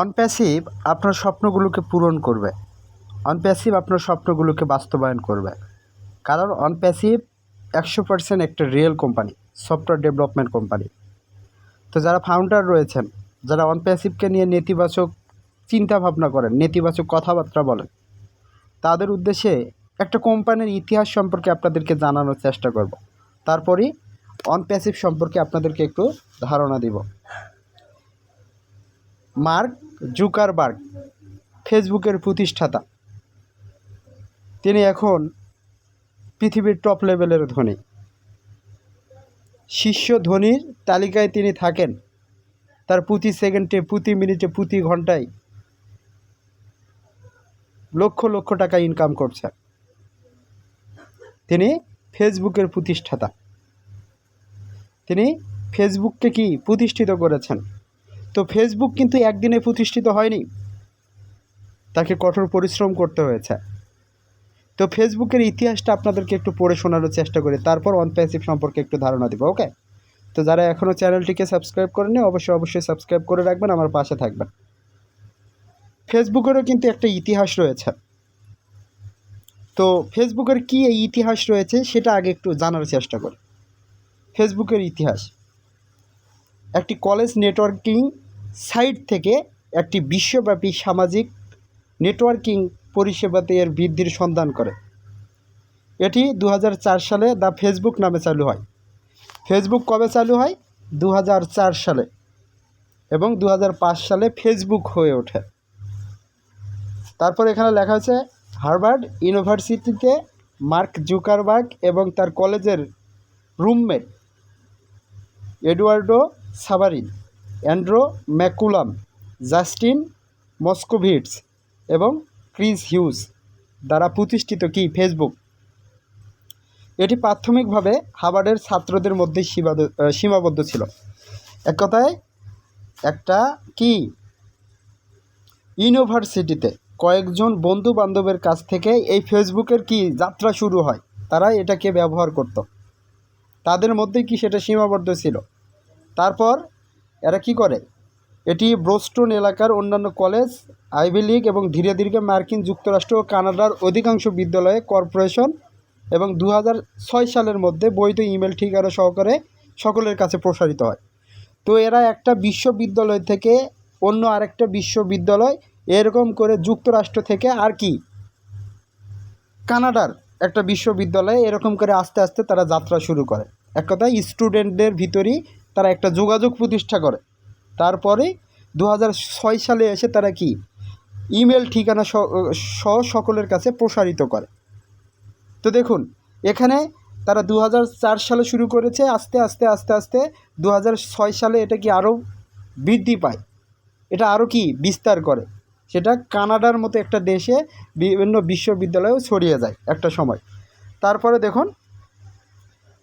অনপ্যাসিভ আপনার স্বপ্নগুলোকে পূরণ করবে। অনপ্যাসিভ আপনার স্বপ্নগুলোকে বাস্তবায়ন করবে। কারণ অনপ্যাসিভ একশো পার্সেন্ট একটা real company software development company তো যারা ফাউন্ডার রয়েছেন, যারা অনপ্যাসিভকে নিয়ে নেতিবাচক চিন্তা ভাবনা করেন, নেতিবাচক কথাবার্তা বলেন, তাদের উদ্দেশ্যে একটা কোম্পানির ইতিহাস সম্পর্কে আপনাদেরকে জানানোর চেষ্টা করব। তারপরই অনপ্যাসিভ সম্পর্কে আপনাদেরকে একটু ধারণা দিব। মার্ক জুকারবার্গ, ফেসবুকের প্রতিষ্ঠাতা। তিনি এখন পৃথিবীর টপ লেভেলের ধনী। শীর্ষ ধনীর তালিকায় তিনি থাকেন। তার প্রতি সেকেন্ডে, প্রতি মিনিটে, প্রতি ঘন্টায় লক্ষ লক্ষ টাকা ইনকাম করছেন। তিনি ফেসবুকের প্রতিষ্ঠাতা। তিনি ফেসবুককে কি প্রতিষ্ঠিত করেছেন? তো ফেসবুক কিন্তু একদিনে প্রতিষ্ঠিত হয়নি। তাকে কঠোর পরিশ্রম করতে হয়েছে। তো ফেসবুকের ইতিহাসটা আপনাদেরকে একটু পড়ে শোনানোর চেষ্টা করি। তারপর অনপ্যাসিভ সম্পর্কে একটু ধারণা দিব ওকে তো যারা এখনও চ্যানেলটিকে সাবস্ক্রাইব করেনি অবশ্যই অবশ্যই সাবস্ক্রাইব করে রাখবেন, আমার পাশে থাকবেন। ফেসবুকেরও কিন্তু একটা ইতিহাস রয়েছে। তো ফেসবুকের কী এই ইতিহাস রয়েছে, সেটা আগে একটু জানার চেষ্টা করি। ফেসবুকের ইতিহাস। একটি কলেজ নেটওয়ার্কিং সাইট থেকে একটি বিশ্বব্যাপী সামাজিক নেটওয়ার্কিং পরিষেবাতে এর বৃদ্ধির সন্ধান করে। এটি দু হাজার চার সালে দ্য ফেসবুক নামে চালু হয়। ফেসবুক কবে চালু হয়? দু হাজার চার সালে এবং দু হাজার পাঁচ সালে ফেসবুক হয়ে ওঠে। তারপর এখানে লেখা হয়েছে, হার্ভার্ড ইউনিভার্সিটিতে মার্ক জুকারবার্গ এবং তার কলেজের roommate Eduardo Saverin Andrew McCollum, Justin Moskovitz এবং ক্রিস হিউজ দ্বারা প্রতিষ্ঠিত কি ফেসবুক? এটি প্রাথমিকভাবে হাবার্ডের ছাত্রদের মধ্যে সীমাবদ্ধ ছিল। এক কথায়, একটা কি? ইউনিভার্সিটিতে কয়েকজন বন্ধু বান্ধবের কাছ থেকে এই ফেসবুকের কি যাত্রা শুরু হয়? তারা এটাকে ব্যবহার করত। তাদের মধ্যে কি সেটা সীমাবদ্ধ ছিল? তারপর এরা কি করে? এটি ব্রোস্টন এলাকার অন্যান্য কলেজ, আইভি লিগ এবং ধীরে ধীরে মার্কিন যুক্তরাষ্ট্র ও কানাডার অধিকাংশ বিদ্যালয়ে কর্পোরেশন এবং দু সালের মধ্যে বৈধ ইমেল ঠিকানা সহকারে সকলের কাছে প্রসারিত হয়। তো এরা একটা বিশ্ববিদ্যালয় থেকে অন্য আরেকটা বিশ্ববিদ্যালয় এরকম করে যুক্তরাষ্ট্র থেকে আর কি? কানাডার একটা বিশ্ববিদ্যালয়ে এরকম করে আস্তে আস্তে তারা যাত্রা শুরু করে। এক কথায় স্টুডেন্টদের ভিতরেই তারা একটা যোগাযোগ প্রতিষ্ঠা করে। তারপরে দু সালে এসে তারা কি? ইমেল ঠিকানা সহ সকলের কাছে প্রসারিত করে। তো দেখুন, এখানে তারা দু হাজার চার সালে শুরু করেছে, আস্তে আস্তে আস্তে আস্তে দু সালে এটা কি আরও বৃদ্ধি পায়? এটা আরও কি বিস্তার করে? সেটা কানাডার মতো একটা দেশে বিভিন্ন বিশ্ববিদ্যালয়েও ছড়িয়ে যায় একটা সময়। তারপরে দেখুন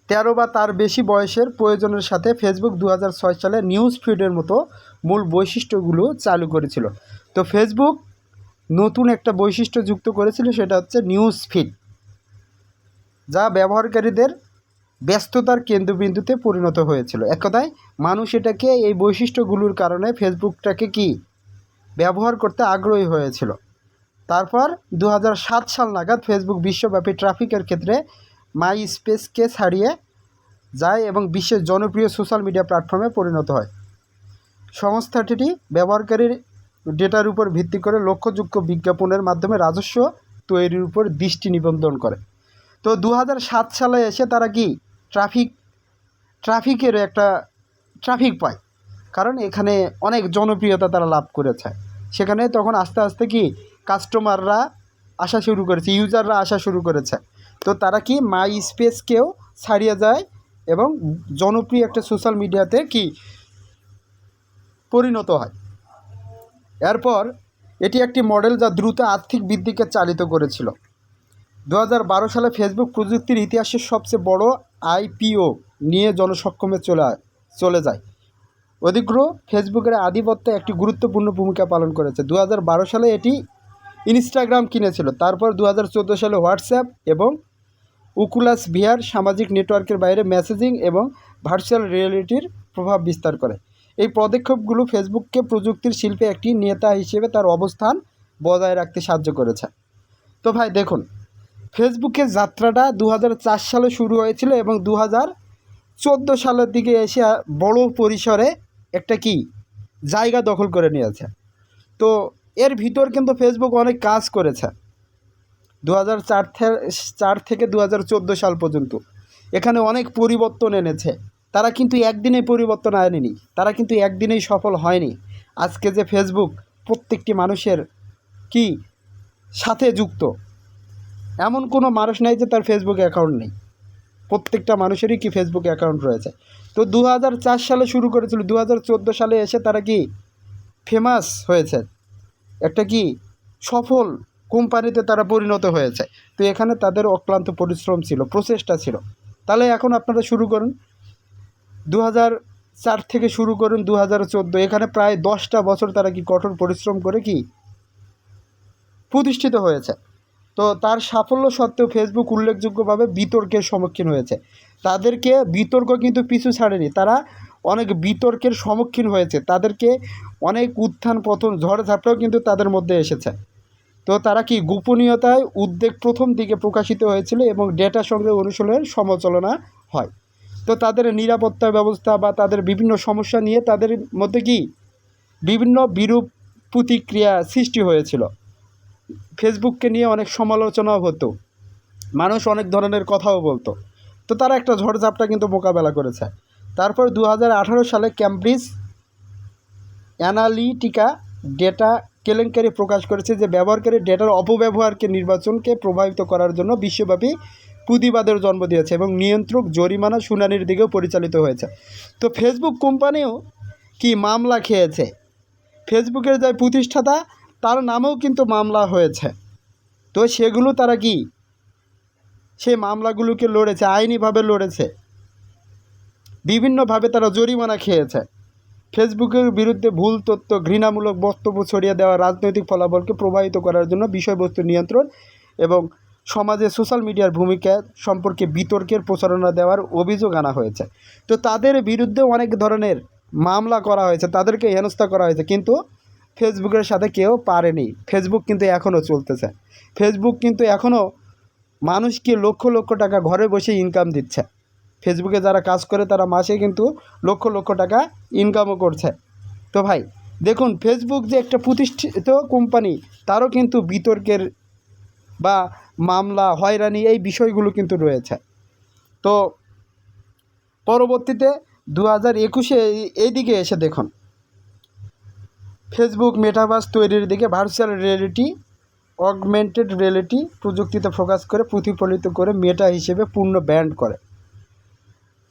তেরো বা তার বেশি বয়সের প্রয়োজনের সাথে ফেসবুক দু সালে নিউজ ফিডের মতো মূল বৈশিষ্ট্যগুলো চালু করেছিল। তো ফেসবুক নতুন একটা বৈশিষ্ট্য যুক্ত করেছিল, সেটা হচ্ছে নিউজ ফিড যা ব্যবহারকারীদের ব্যস্ততার কেন্দ্রবিন্দুতে পরিণত হয়েছিল। এক কথায়, মানুষ এটাকে, এই বৈশিষ্ট্যগুলোর কারণে ফেসবুকটাকে কি? ব্যবহার করতে আগ্রহী হয়েছিল। তারপর দু হাজার সাত সাল নাগাদ ফেসবুক বিশ্বব্যাপী ট্রাফিকের ক্ষেত্রে মাই স্পেসকে ছাড়িয়ে যায় এবং বিশ্বের জনপ্রিয় সোশ্যাল মিডিয়া প্ল্যাটফর্মে পরিণত হয়। সংস্থাটি ব্যবহারকারীর ডেটার উপর ভিত্তি করে লক্ষ্যযোগ্য বিজ্ঞাপনের মাধ্যমে রাজস্ব তৈরির উপর দৃষ্টি নিবন্ধন করে। তো দু হাজার সাত সালে এসে তারা কি ট্রাফিক ট্রাফিকের একটা ট্রাফিক পায়। কারণ এখানে অনেক জনপ্রিয়তা তারা লাভ করেছে। সেখানে তখন আস্তে আস্তে কি কাস্টমাররা আসা শুরু করেছে ইউজাররা আসা শুরু করেছে। তো তারা কি মাই স্পেসকেও ছাড়িয়ে যায় এবং জনপ্রিয় একটা সোশ্যাল মিডিয়াতে কি পরিণত হয়? এরপর এটি একটি মডেল যা দ্রুত আর্থিক বৃদ্ধিকে চালিত করেছিল। দু হাজার বারো সালে ফেসবুক প্রযুক্তির ইতিহাসের সবচেয়ে বড় আইপিও নিয়ে জনসক্ষমে চলে চলে যায়। অধিগ্র ফেসবুকের আধিপত্য একটি গুরুত্বপূর্ণ ভূমিকা পালন করেছে। দু হাজার বারো সালে এটি ইনস্টাগ্রাম কিনেছিল, তারপর দু হাজার চোদ্দ সালে হোয়াটসঅ্যাপ এবং উকুলাস ভিআর সামাজিক নেটওয়ার্কের বাইরে মেসেজিং এবং ভার্চুয়াল রিয়েলিটির প্রভাব বিস্তার করে। এই পদক্ষেপগুলো ফেসবুককে প্রযুক্তির শিল্পে একটি নেতা হিসেবে তার অবস্থান বজায় রাখতে সাহায্য করেছে। তো ভাই, দেখুন ফেসবুকের যাত্রাটা দু হাজার চার সালে শুরু হয়েছিল এবং দু চোদ্দ সালের দিকে এসে বড় পরিসরে একটা কি, জায়গা দখল করে নিয়েছে। তো এর ভিতর কিন্তু ফেসবুক অনেক কাজ করেছে। দু চার থেকে দু হাজার চোদ্দ সাল পর্যন্ত। এখানে অনেক পরিবর্তন এনেছে। তারা কিন্তু একদিনে পরিবর্তন আনেনি। তারা কিন্তু একদিনেই সফল হয়নি। আজকে যে ফেসবুক প্রত্যেকটি মানুষের কি সাথে যুক্ত? এমন কোনো মানুষ নাই যে তার ফেসবুক অ্যাকাউন্ট নেই। প্রত্যেকটা মানুষেরই কি ফেসবুক অ্যাকাউন্ট রয়েছে? তো দু হাজার চার সালে শুরু করেছিল। দু হাজার চোদ্দ সালে এসে তারা কি ফেমাস হয়েছে? একটা কি সফল কোম্পানিতে তারা পরিণত হয়েছে। তো এখানে তাদের অক্লান্ত পরিশ্রম ছিল, প্রচেষ্টা ছিল। তাহলে এখন আপনারা শুরু করুন। দু চার থেকে শুরু করুন দু হাজার চোদ্দ। এখানে প্রায় দশটা বছর তারা কি কঠোর পরিশ্রম করে কি? প্রতিষ্ঠিত হয়েছে। তো তার সাফল্য সত্ত্বেও ফেসবুক উল্লেখযোগ্যভাবে বিতর্কের সম্মুখীন হয়েছে। তাদেরকে বিতর্ক কিন্তু পিছু ছাড়েনি। তারা অনেক বিতর্কের সম্মুখীন হয়েছে। তাদেরকে অনেক উত্থান পতন, ঝড় ঝাপটাও কিন্তু তাদের মধ্যে এসেছে। তো তারা কি গোপনীয়তায় উদ্বেগ প্রথম দিকে প্রকাশিত হয়েছিল এবং ডেটা সংগ্রহ অনুশীলনের সমালোচনা হয়? তো তাদের নিরাপত্তা ব্যবস্থা বা তাদের বিভিন্ন সমস্যা নিয়ে তাদের মধ্যে কি বিভিন্ন বিরূপ প্রতিক্রিয়া সৃষ্টি হয়েছিল? ফেসবুককে নিয়ে অনেক সমালোচনাও হতো। মানুষ অনেক ধরনের কথাও বলতো। তো তারা একটা ঝড়ঝাপটা কিন্তু মোকাবেলা করেছে। তারপর দু হাজার আঠারো সালে ক্যামব্রিজ অ্যানালিটিকা ডেটা কেলেঙ্কারি প্রকাশ করেছে যে ব্যবহারকারী ডেটার অপব্যবহারকে নির্বাচনকে প্রভাবিত করার জন্য বিশ্বব্যাপী প্রতিবাদের জন্ম দিয়েছে এবং নিয়ন্ত্রক জরিমানা শুনানির দিকেও পরিচালিত হয়েছে। তো ফেসবুক কোম্পানিও কি মামলা খেয়েছে? ফেসবুকের যে প্রতিষ্ঠাতা, তার নামেও কিন্তু মামলা হয়েছে। তো সেগুলো তারা কি? সেই মামলাগুলোকে লড়েছে, আইনিভাবে লড়েছে। বিভিন্নভাবে তারা জরিমানা খেয়েছে। ফেসবুকের বিরুদ্ধে ভুল তথ্য, ঘৃণামূলক বক্তব্য ছড়িয়ে দেওয়া রাজনৈতিক ফলাফলকে প্রভাবিত করার জন্য বিষয়বস্তু নিয়ন্ত্রণ এবং সমাজে সোশ্যাল মিডিয়ার ভূমিকা সম্পর্কে বিতর্কের প্রচারণা দেওয়ার অভিযোগ আনা হয়েছে। তো তাদের বিরুদ্ধে অনেক ধরনের মামলা করা হয়েছে, তাদেরকে হেনস্থা করা হয়েছে, কিন্তু ফেসবুকের সাথে কেউ পারেনি। ফেসবুক কিন্তু এখনও চলতেছে। ফেসবুক কিন্তু এখনও মানুষকে লক্ষ লক্ষ টাকা ঘরে বসে ইনকাম দিচ্ছে। ফেসবুকে যারা কাজ করে তারা মাসে কিন্তু লক্ষ লক্ষ টাকা ইনকামও করছে। তো ভাই, দেখুন ফেসবুক যে একটা প্রতিষ্ঠিত কোম্পানি তারও কিন্তু বিতর্কের বা মামলা, হয়রানি এই বিষয়গুলো কিন্তু রয়েছে। তো পরবর্তীতে দু হাজার একুশে এইদিকে এসে দেখুন। ফেসবুক মেটাভার্স তৈরির দিকে ভার্চুয়াল রিয়েলিটি অগমেন্টেড রিয়েলিটি প্রযুক্তিতে ফোকাস করে প্রতিফলিত করে মেটা হিসেবে পূর্ণ ব্যান্ড করে।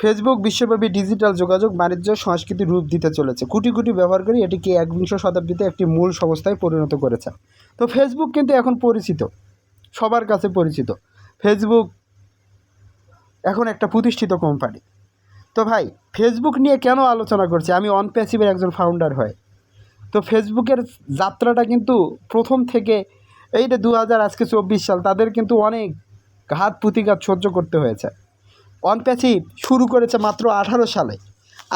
ফেসবুক বিশ্বব্যাপী ডিজিটাল যোগাযোগ, বাণিজ্য, সংস্কৃতির রূপ দিতে চলেছে। কোটি কোটি ব্যবহারকারী এটিকে একবিংশ শতাব্দীতে একটি মূল সংস্থায় পরিণত করেছে তো ফেসবুক কিন্তু এখন পরিচিত, সবার কাছে পরিচিত। ফেসবুক এখন একটা প্রতিষ্ঠিত কোম্পানি তো ভাই, ফেসবুক নিয়ে কেন আলোচনা করছি? আমি অনপ্যাসিভের একজন ফাউন্ডার হয়। তো ফেসবুকের যাত্রাটা কিন্তু প্রথম থেকে এই যে দু হাজার আজকে চব্বিশ সাল, তাদের কিন্তু অনেক ঘাত প্রতিঘাত সহ্য করতে হয়েছে। অনপ্যাসিভ শুরু করেছে মাত্র আঠারো সালে।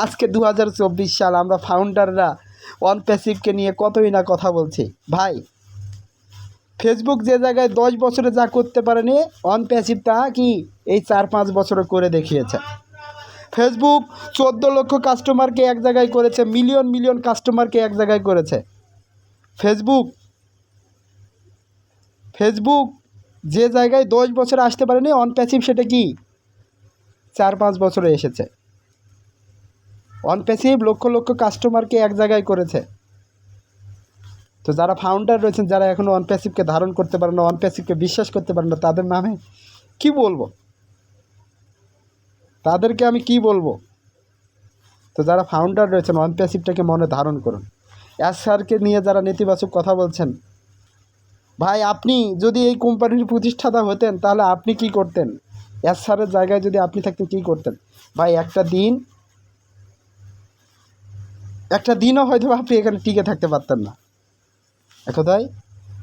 আজকে দু হাজার চব্বিশ সাল আমরা ফাউন্ডাররা অনপ্যাসিভকে নিয়ে কতই না কথা বলছি। ভাই ফেসবুক যে জায়গায় দশ বছরে যা করতে পারেনি অনপ্যাসিভ তা কি এই চার পাঁচ বছরে করে দেখিয়েছে। ফেসবুক চোদ্দ লক্ষ কাস্টমারকে এক জায়গায় করেছে মিলিয়ন মিলিয়ন কাস্টমারকে এক জায়গায় করেছে। ফেসবুক ফেসবুক যে জায়গায় দশ বছরে আসতে পারেনি অনপ্যাসিভ সেটা কি? চার পাঁচ বছরে এসেছে। অনপ্যাসিভ লক্ষ লক্ষ কাস্টমারকে এক জায়গায় করেছে। তো যারা ফাউন্ডার রয়েছেন, যারা এখনও অনপ্যাসিভকে ধারণ করতে পারে না অনপ্যাসিভকে বিশ্বাস করতে পারে না, তাদের নামে কি বলব? তাদেরকে আমি কি বলব? তো যারা ফাউন্ডার রয়েছেন অনপ্যাসিভটাকে মনে ধারণ করুন। অ্যাস স্যারকে নিয়ে যারা নেতিবাচক কথা বলছেন, ভাই, আপনি যদি এই কোম্পানির প্রতিষ্ঠাতা হতেন, তাহলে আপনি কি করতেন? অ্যাস স্যারের জায়গায় যদি আপনি থাকতেন, কী করতেন? ভাই, একটা দিন, একটা দিনও হয়তো আপনি এখানে টিকে থাকতে পারতেন না। একথায়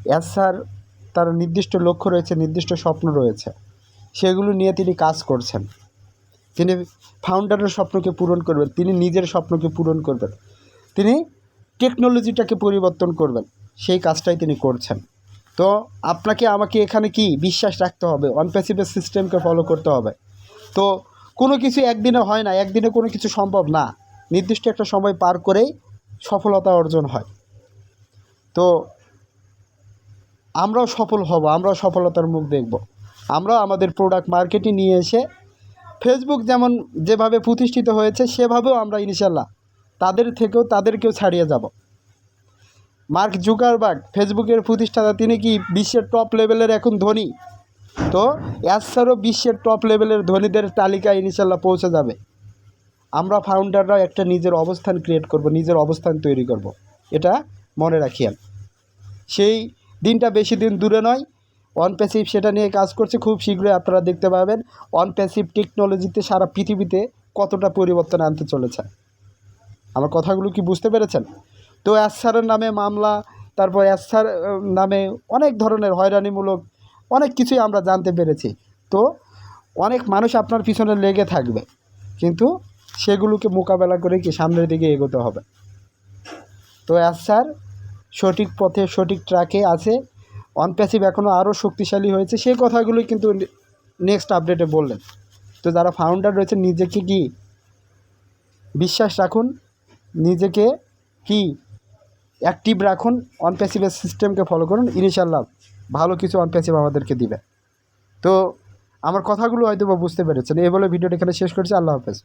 অ্যাস স্যার তার নির্দিষ্ট লক্ষ্য রয়েছে, নির্দিষ্ট স্বপ্ন রয়েছে। সেগুলো নিয়ে তিনি কাজ করছেন। তিনি ফাউন্ডারের স্বপ্নকে পূরণ করবেন, তিনি নিজের স্বপ্নকে পূরণ করবেন। তিনি টেকনোলজিটাকে পরিবর্তন করবেন। সেই কাজটাই তিনি করছেন। তো আপনাকে, আমাকে এখানে কি বিশ্বাস রাখতে হবে? অনপ্যাসিভের সিস্টেমকে ফলো করতে হবে। তো কোনো কিছু একদিনে হয় না, একদিনে কোনো কিছু সম্ভব না। নির্দিষ্ট একটা সময় পার করেই সফলতা অর্জন হয়। তো আমরাও সফল হব, আমরাও সফলতার মুখ দেখব। আমরাও আমাদের প্রোডাক্ট মার্কেটে নিয়ে এসে ফেসবুক যেমন যেভাবে প্রতিষ্ঠিত হয়েছে, সেভাবেও আমরা ইনশাল্লাহ তাদের থেকেও, তাদেরকেও ছাড়িয়ে যাব। মার্ক জুকারবার্গ, ফেসবুকের প্রতিষ্ঠাতা, তিনি কি বিশ্বের টপ লেভেলের এখন ধনী? তো অ্যাসারও বিশ্বের টপ লেভেলের ধনীদের তালিকায় ইনশাল্লাহ পৌঁছে যাবে। আমরা ফাউন্ডাররাও একটা নিজের অবস্থান ক্রিয়েট করব, নিজের অবস্থান তৈরি করব। এটা মনে রাখিয়েন। সেই দিনটা বেশি দিন দূরে নয়। অন প্যাসিভ সেটা নিয়ে কাজ করছে, খুব শীঘ্রই আপনারা দেখতে পাবেন। অন প্যাসিভ টেকনোলজিতে সারা পৃথিবীতে কতটা পরিবর্তন আনতে চলেছে? আমার কথাগুলো কি বুঝতে পেরেছেন? তো অ্যাসারের নামে মামলা, তারপর অ্যাসার নামে অনেক ধরনের হয়রানিমূলক অনেক কিছুই আমরা জানতে পেরেছি। তো অনেক মানুষ আপনার পিছনে লেগে থাকবে, কিন্তু সেগুলোকে মোকাবেলা করে কি সামনের দিকে এগোতে হবে। তো অ্যাসার সঠিক পথে, সঠিক ট্র্যাকে আছে, অনপ্যাসিভ এখনও আরও শক্তিশালী হয়েছে, সেই কথাগুলোই কিন্তু নেক্সট আপডেটে বললেন। তো যারা ফাউন্ডার রয়েছে নিজেকে কি বিশ্বাস রাখুন? নিজেকে কি অ্যাক্টিভ রাখুন অনপ্যাসিভের সিস্টেমকে ফলো করুন ইনশাল্লাহ ভালো কিছু অনপ্যাসিভ আমাদেরকে দিবে। তো আমার কথাগুলো হয়তো বা বুঝতে পেরেছেন। এই বলে ভিডিওটা এখানে শেষ করছি, আল্লাহ হাফেজ।